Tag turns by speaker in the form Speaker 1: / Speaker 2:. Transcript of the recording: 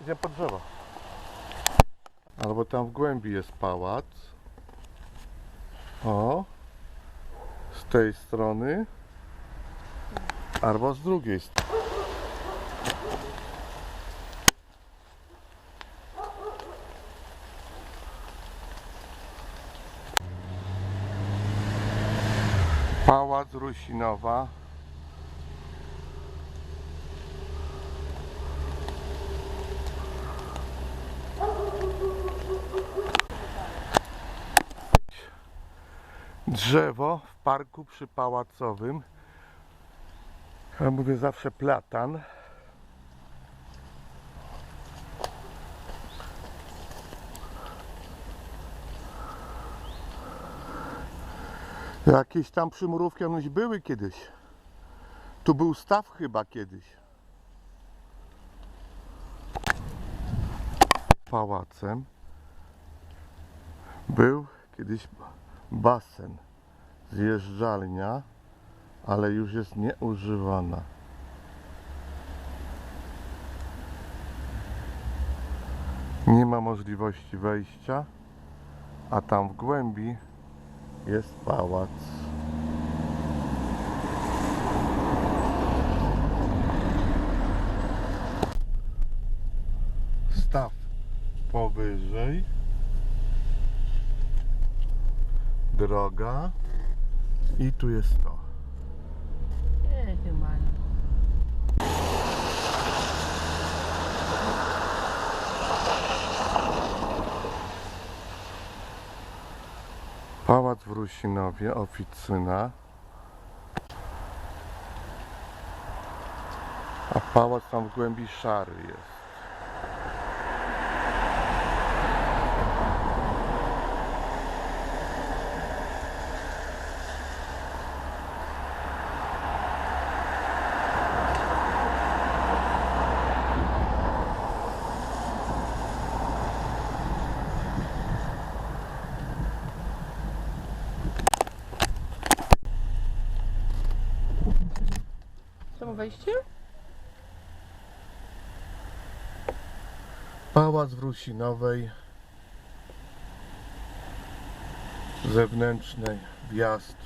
Speaker 1: Idziemy pod drzewo. Albo tam w głębi jest pałac. O. Z tej strony. Albo z drugiej strony. Pałac Rusinowa. Drzewo w parku przypałacowym. Ja mówię zawsze platan. Jakieś tam przymurówki one były kiedyś. Tu był staw chyba kiedyś. Pałacem był kiedyś basen, zjeżdżalnia, ale już jest nieużywana. Nie ma możliwości wejścia, a tam w głębi jest pałac. Staw powyżej. Droga. I tu jest to.
Speaker 2: Nie, chyba nie.
Speaker 1: Pałac w Rusinowie, oficyna. A pałac tam w głębi szary jest.
Speaker 2: wejście?
Speaker 1: Pałac w Rusinowej zewnętrznej wjazd